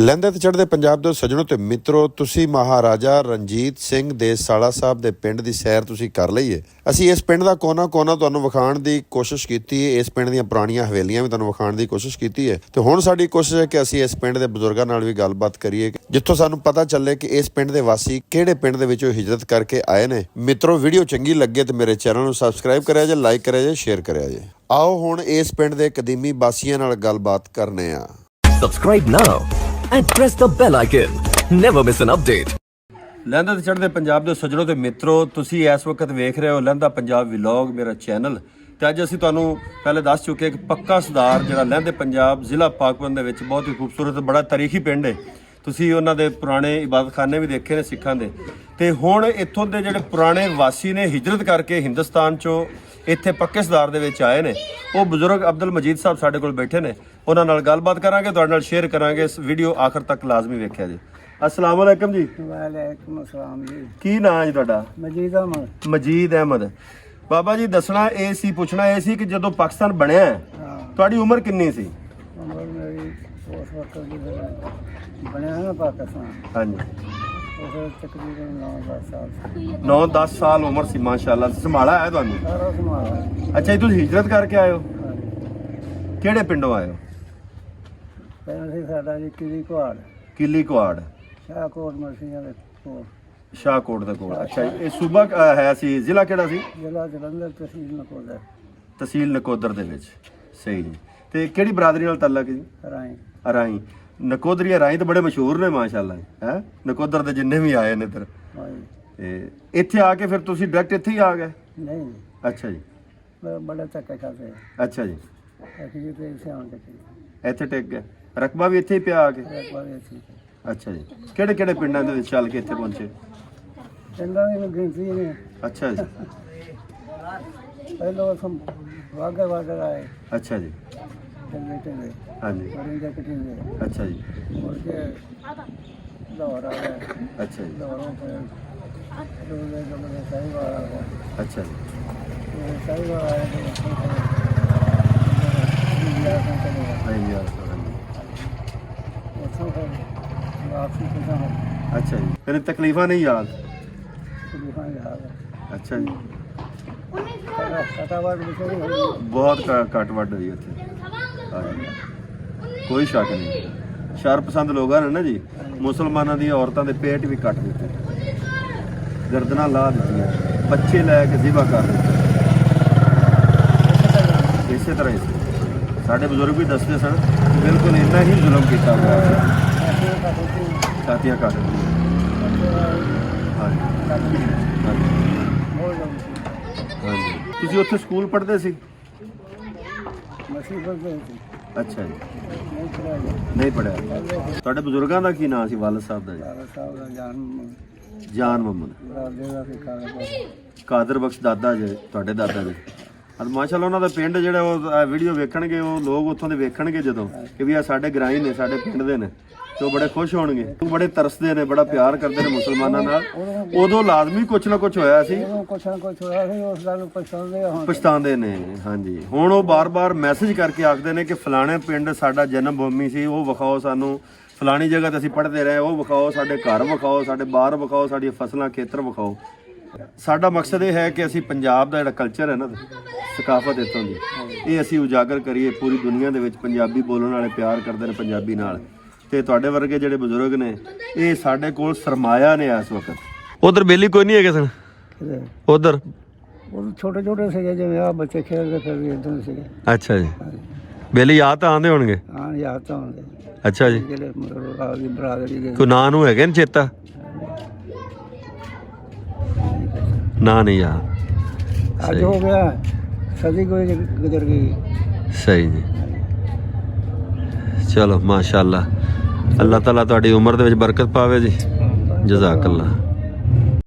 ਲਹਿੰਦੇ ਤੇ ਚੜ੍ਹਦੇ ਪੰਜਾਬ ਦੇ ਸੱਜਣੋ ਤੇ ਮਿੱਤਰੋ, ਤੁਸੀਂ ਮਹਾਰਾਜਾ ਰਣਜੀਤ ਸਿੰਘ ਦੇ ਸਾਲਾ ਸਾਹਿਬ ਦੇ ਪਿੰਡ ਦੀ ਸੈਰ ਤੁਸੀਂ ਕਰ ਲਈਏ ਅਸੀਂ ਇਸ ਪਿੰਡ ਦਾ ਕੋਨਾ ਕੋਨਾ ਤੁਹਾਨੂੰ ਵਿਖਾਉਣ ਦੀ ਕੋਸ਼ਿਸ਼ ਕੀਤੀ ਹੈ ਇਸ ਪਿੰਡ ਦੀਆਂ ਪੁਰਾਣੀਆਂ ਹਵੇਲੀਆਂ ਵੀ ਤੁਹਾਨੂੰ ਵਿਖਾਉਣ ਦੀ ਕੋਸ਼ਿਸ਼ ਕੀਤੀ ਹੈ ਤੇ ਹੁਣ ਸਾਡੀ ਕੋਸ਼ਿਸ਼ ਹੈ ਕਿ ਅਸੀਂ ਇਸ ਪਿੰਡ ਦੇ ਬਜ਼ੁਰਗਾਂ ਨਾਲ ਵੀ ਗੱਲਬਾਤ ਕਰੀਏ ਜਿੱਥੋਂ ਸਾਨੂੰ ਪਤਾ ਚੱਲੇ ਕਿ ਇਸ ਪਿੰਡ ਦੇ ਵਾਸੀ ਕਿਹੜੇ ਪਿੰਡ ਦੇ ਵਿੱਚੋਂ ਹਿਜਰਤ ਕਰਕੇ ਆਏ ਨੇ। ਮਿੱਤਰੋ, ਵੀਡੀਓ ਚੰਗੀ ਲੱਗੇ ਤੇ ਮੇਰੇ ਚੈਨਲ ਨੂੰ ਸਬਸਕ੍ਰਾਈਬ ਕਰਿਆ ਜੇ ਲਾਈਕ ਕਰਿਆ ਜੇ ਸ਼ੇਅਰ ਕਰਿਆ ਜੇ ਆਓ ਹੁਣ ਇਸ ਪਿੰਡ ਦੇ ਕਦੀਮੀ ਵਾਸੀਆਂ ਨਾਲ ਗੱਲਬਾਤ ਕਰਨੇ ਆ। Subscribe now and press the bell icon. Never miss an update. ਲਹਿੰਦਾ ਤੇ ਚੜ੍ਹਦੇ ਪੰਜਾਬ ਦੇ ਸੱਜਣੋ ਤੇ ਮਿੱਤਰੋ, ਤੁਸੀਂ ਇਸ ਵਕਤ ਵੇਖ ਰਹੇ ਹੋ ਲਹਿੰਦਾ ਪੰਜਾਬ ਵਲੌਗ, ਮੇਰਾ ਚੈਨਲ ਤੇ ਅੱਜ ਅਸੀਂ ਤੁਹਾਨੂੰ ਪਹਿਲੇ ਦੱਸ ਚੁੱਕੇ ਕਿ ਪੱਕਾ ਸੁਧਾਰ ਜਿਹੜਾ ਲਹਿੰਦੇ ਪੰਜਾਬ ਜ਼ਿਲ੍ਹਾ ਪਾਕਵਨ ਦੇ ਵਿੱਚ ਬਹੁਤ ਹੀ ਖੂਬਸੂਰਤ, ਬੜਾ ਤਾਰੀਖੀ ਪਿੰਡ ਹੈ ਤੁਸੀਂ ਉਹਨਾਂ ਦੇ ਪੁਰਾਣੇ ਇਬਾਦਤਖਾਨੇ ਵੀ ਦੇਖੇ ਨੇ ਸਿੱਖਾਂ ਦੇ। ਤੇ ਹੁਣ ਇੱਥੋਂ ਦੇ ਜਿਹੜੇ ਪੁਰਾਣੇ ਵਾਸੀ ਨੇ ਹਿਜਰਤ ਕਰਕੇ ਹਿੰਦੁਸਤਾਨ ਚੋਂ ਇੱਥੇ ਪੱਕੇ ਸਰਦਾਰ ਦੇ ਵਿੱਚ ਆਏ ਨੇ ਉਹ ਬਜ਼ੁਰਗ ਅਬਦੁਲ ਮਜੀਦ ਸਾਹਿਬ ਸਾਡੇ ਕੋਲ ਬੈਠੇ ਨੇ। ਉਹਨਾਂ ਨਾਲ ਗੱਲਬਾਤ ਕਰਾਂਗੇ ਤੁਹਾਡੇ ਨਾਲ ਸ਼ੇਅਰ ਕਰਾਂਗੇ ਇਸ ਵੀਡੀਓ ਆਖਰ ਤੱਕ ਲਾਜ਼ਮੀ ਵੇਖਿਆ ਜੀ। ਅਸਲਾਮ ਵਾਲੇਕਮ ਜੀ। ਵਾਲੇਕੁਮ ਅਸਲਾਮ ਜੀ। ਕੀ ਨਾਂ ਹੈ ਜੀ ਤੁਹਾਡਾ? ਮਜੀਦ ਅਹਿਮਦ। ਮਜੀਦ ਅਹਿਮਦ। ਬਾਬਾ ਜੀ ਦੱਸਣਾ ਇਹ ਸੀ ਪੁੱਛਣਾ ਇਹ ਸੀ ਕਿ ਜਦੋਂ ਪਾਕਿਸਤਾਨ ਬਣਿਆ ਤੁਹਾਡੀ ਉਮਰ ਕਿੰਨੀ ਸੀ? ਉਮਰ ਮੇਰੀ ਉਸ ਵਕਤ ਦੀ ਫਿਰ ਬਣਿਆ ਨਾ ਪਾਕਿਸਤਾਨ? ਹਾਂਜੀ। ਉਸ ਵੇਲੇ ਤਕਰੀਬਨ 9-10 ਸਾਲ ਸੀ। 9-10 ਸਾਲ ਉਮਰ ਸੀ ਮਾਸ਼ਾਅੱਲਾ। ਸੰਭਾਲਾ ਹੈ ਤੁਹਾਨੂੰ? ਸਾਰਾ ਸਮਾਨ ਅੱਛਾ ਜੀ ਤੁਸੀਂ ਹਿਜਰਤ ਕਰਕੇ ਆਏ ਹੋ? ਕਿਹੜੇ ਪਿੰਡੋਂ ਆਏ ਹੋ? ਪਹਿਲਾਂ ਸੀ ਸਾਡਾ ਜੀ ਕਿਲੀ ਕੁਹਾੜ। ਕਿੱਲੀ ਕੁਆੜ ਸ਼ਾਹਕੋਟ ਮਰਸੀਆਂ ਦੇ ਕੋਲ। ਸ਼ਾਹਕੋਟ ਦੇ ਕੋਲ। ਅੱਛਾ ਜੀ ਇਹ ਸੂਬਾ ਅ, ਹੈ ਸੀ ਜ਼ਿਲ੍ਹਾ ਕਿਹੜਾ ਸੀ? ਜ਼ਿਲ੍ਹਾ ਜਲੰਧਰ ਤਹਿਸੀਲ ਨਕੋਦਰ। ਤਹਿਸੀਲ ਨਕੋਦਰ ਦੇ ਵਿੱਚ। ਸਹੀ ਜੀ। ਤੇ ਕਿਹੜੀ ਬਰਾਦਰੀ ਨਾਲ ਤਾਲੁਕ ਹੈ ਜੀ? ਰਾਈ ਅਰਾਈ ਨਕੋਦਰੀ ਅਰਾਈ ਤਾਂ ਬੜੇ ਮਸ਼ਹੂਰ ਨੇ ਮਾਸ਼ਾਅੱਲਾ ਹੈ? ਨਕੋਦਰ ਦੇ ਜਿੰਨੇ ਵੀ ਆਏ ਨੇ ਇੱਧਰ। ਤੇ ਇੱਥੇ ਆ ਕੇ ਫਿਰ ਤੁਸੀਂ ਡਾਇਰੈਕਟ ਇੱਥੇ ਹੀ ਆ ਗਏ? ਨਹੀਂ ਨਹੀਂ। ਅੱਛਾ ਜੀ। ਬੜੇ ਧੱਕੇ ਖਾਤੇ ਅੱਛਾ ਜੀ। ਅਸੀਂ ਤੇ ਇਸੇ ਆਉਣ ਦੇ ਇੱਥੇ ਟਿਕ ਗਏ। ਰਕਬਾ ਵੀ ਇੱਥੇ ਹੀ ਪਿਆ ਆ ਕੇ? ਇੱਕ ਵਾਰ ਅਸੀਂ ਅੱਛਾ ਜੀ। ਕਿਹੜੇ ਕਿਹੜੇ ਪਿੰਡਾਂ ਦੇ ਵਿੱਚ ਚੱਲ ਕੇ ਇੱਥੇ ਪਹੁੰਚੇ? ਪਿੰਡਾਂ ਦੀ ਗਿਣਤੀ ਨੇ ਅੱਛਾ ਜੀ। ਪਹਿਲਾਂ ਸਮ ਵਾਗੇ ਵਾਗੇ ਆਏ। ਅੱਛਾ ਜੀ। ਚੰਗੇ ਚੰਗੇ ਹਾਂਜੀ ਬਰਿੰਦੇ ਕਟਿੰਦੇ ਅੱਛਾ ਜੀ ਮੁੜ ਕੇ ਲਾਹੌਰ ਆ ਗਏ ਅੱਛਾ ਜੀ ਲਾਹੌਰੋਂ ਫਿਰ ਦੂਲੇ ਜਮਨੇ ਸਾਈਵਾਲ ਆ ਗਿਆ ਅੱਛਾ ਜੀ ਤੇ ਸਾਈਵਾਲ ਆਇਆ ਤੇ ਉੱਥੋਂ ਫਿਰ ਇੰਡੀਆ ਤੋਂ ਚਲੇ ਗਏ ਨਹੀਂ ਯਾਰ ਹਾਂਜੀ। ਉੱਥੋਂ ਫਿਰ ਵਾਪਸੀ ਕਿਦਾਂ ਹੋ ਅੱਛਾ ਜੀ ਫਿਰ ਤਕਲੀਫਾਂ ਨਹੀਂ ਯਾਦ ਕੁਲੀਫਾਂ ਯਾਦ ਅੱਛਾ ਜੀ ਕਟਾ ਕਟਾਵਾਟ ਵਿਚਾਰੀ ਹੋਈ ਬਹੁਤ ਘ- ਘੱਟ ਵੱਡ ਹੋਈ ਉੱਥੇ ਹਾਂਜੀ। ਕੋਈ ਸ਼ੱਕ ਨਹੀਂ। ਸ਼ਰ ਪਸੰਦ ਲੋਕ ਹਨ ਨਾ ਜੀ। ਮੁਸਲਮਾਨਾਂ ਦੀਆਂ ਔਰਤਾਂ ਦੇ ਪੇਟ ਵੀ ਕੱਟ ਦਿੱਤੇ। ਗਰਦਨਾਂ ਲਾ ਦਿੱਤੀਆਂ। ਬੱਚੇ ਲੈ ਕੇ ਜ਼ਿਬਾ ਕਰ ਦਿੱਤੇ। ਇਸੇ ਤਰ੍ਹਾਂ ਹੀ ਸੀ। ਸਾਡੇ ਬਜ਼ੁਰਗ ਵੀ ਦੱਸਦੇ ਸਨ ਬਿਲਕੁਲ ਇੰਨਾ ਹੀ ਜ਼ੁਲਮ ਕੀਤਾ ਹੋਇਆ ਸੀ। ਸਾਥੀਆਂ ਕੱਟ ਹਾਂਜੀ। ਹਾਂਜੀ। ਤੁਸੀਂ ਉੱਥੇ ਸਕੂਲ ਪੜ੍ਹਦੇ ਸੀ? ਮਸੀਬਤ ਦੇ ਸੀ ਅੱਛਾ ਜੀ। ਨਹੀਂ ਚਲਾਇਆ ਨਹੀਂ ਪੜਿਆ। ਤੁਹਾਡੇ ਬਜ਼ੁਰਗਾਂ ਦਾ ਕੀ ਨਾਮ ਸੀ? ਵਾਲਦ ਸਾਹਿਬ ਦਾ ਜੀ। ਸਾਰਾ ਸਾਹਿਬ ਦਾ ਜਾਨ ਜਾਨ ਮੁਹੰਮਦ ਰਾਜੇ ਦਾ ਸਿਖਾਇਆ ਕਾਦਰ ਬਖਸ਼ ਦਾਦਾ ਜੀ ਤੁਹਾਡੇ ਦਾਦਾ ਜੀ। ਅਰ ਮਾਸ਼ਾਅੱਲਾ ਉਹਨਾਂ ਦਾ ਪਿੰਡ ਜਿਹੜਾ ਉਹ ਵੀਡੀਓ ਵੇਖਣਗੇ ਉਹ ਲੋਕ ਉੱਥੋਂ ਦੇ ਵੇਖਣਗੇ ਜਦੋਂ ਕਿ ਵੀ ਆ ਸਾਡੇ ਗ੍ਰਾਈ ਨੇ ਸਾਡੇ ਪਿੰਡ ਦੇ ਨੇ। ਤੇ ਉਹ ਬੜੇ ਖੁਸ਼ ਹੋਣਗੇ। ਉਹ ਬੜੇ ਤਰਸਦੇ ਨੇ ਬੜਾ ਪਿਆਰ ਕਰਦੇ ਨੇ ਮੁਸਲਮਾਨਾਂ ਨਾਲ। ਉਦੋਂ ਲਾਜ਼ਮੀ ਕੁਛ ਨਾ ਕੁਛ ਹੋਇਆ ਸੀ। ਉਹ ਕੁਛ ਨਾ ਕੁਛ ਹੋਇਆ ਸੀ ਉਸ ਗੱਲ ਨੂੰ ਪਛਾਣਦੇ ਹੁਣ। ਪਛਤਾਉਂਦੇ ਨੇ ਹਾਂਜੀ। ਹੁਣ ਉਹ ਬਾਰ-ਬਾਰ ਮੈਸੇਜ ਕਰਕੇ ਆਖਦੇ ਨੇ ਕਿ ਫਲਾਣੇ ਪਿੰਡ ਸਾਡਾ ਜਨਮ ਭੂਮੀ ਸੀ ਉਹ ਵਿਖਾਓ ਸਾਨੂੰ। ਫਲਾਣੀ ਜਗ੍ਹਾ ਤੇ ਅਸੀਂ ਪੜ੍ਹਦੇ ਰਹੇ ਉਹ ਵਿਖਾਓ ਸਾਡੇ ਘਰ ਵਿਖਾਓ ਸਾਡੇ ਬਾਹਰ ਵਿਖਾਓ ਸਾਡੀਆਂ ਫਸਲਾਂ ਖੇਤਰ ਵਿਖਾਓ। ਸਾਡਾ ਮਕਸਦ ਇਹ ਹੈ ਕਿ ਅਸੀਂ ਪੰਜਾਬ ਦਾ ਜਿਹੜਾ ਕਲਚਰ ਹੈ ਨਾ ਸਕਾਫਤ ਇੱਥੋਂ ਦੀ ਇਹ ਅਸੀਂ ਉਜਾਗਰ ਕਰੀਏ ਪੂਰੀ ਦੁਨੀਆ ਦੇ ਵਿੱਚ ਪੰਜਾਬੀ ਬੋਲਣ ਵਾਲੇ ਪਿਆਰ ਕਰਦੇ ਨੇ ਪੰਜਾਬੀ ਨਾਲ। ਤੇ ਤੁਹਾਡੇ ਵਰਗੇ ਜਿਹੜੇ ਬਜ਼ੁਰਗ ਨੇ ਇਹ ਸਾਡੇ ਕੋਲ ਸਰਮਾਇਆ ਨੇ ਇਸ ਵਕਤ। ਉਧਰ ਬੇਲੀ ਕੋਈ ਨਹੀਂ ਹੈਗੇ ਸਨ? ਉਧਰ? ਉਹ ਛੋਟੇ ਛੋਟੇ ਸੀਗੇ ਜਿਵੇਂ ਆ ਬੱਚੇ ਖੇਡਦੇ ਫਿਰਦੇ ਇਦਾਂ ਸੀਗੇ। ਅੱਛਾ ਜੀ। ਬੇਲੀ ਯਾਦ ਤਾਂ ਆਉਂਦੇ ਹੋਣਗੇ? ਹਾਂ ਯਾਦ ਤਾਂ ਹੁੰਦੇ ਅੱਛਾ ਜੀ। ਜਿਹੜੇ ਮਤਲਬ ਆਪਦੀ ਬਰਾਦਰੀ ਦੇ ਕੋਈ ਨਾਂ ਨੂੰ ਹੈਗੇ ਨੇ ਚੇਤਾ? ਨਾਂ ਨਹੀਂ ਯਾਦ। ਅੱਜ ਹੋ ਗਿਆ ਸਦੀ ਕੋਈ ਗੁਜ਼ਰ ਗਈ। ਸਹੀ ਜੀ। ਚਲੋ ਮਾਸ਼ਾਅੱਲਾ। ਅੱਲਾਹ ਤਾਲਾ ਤੁਹਾਡੀ ਉਮਰ ਦੇ ਵਿੱਚ ਬਰਕਤ ਪਾਵੇ ਜੀ। ਜਜ਼ਾਕ ਅੱਲਾ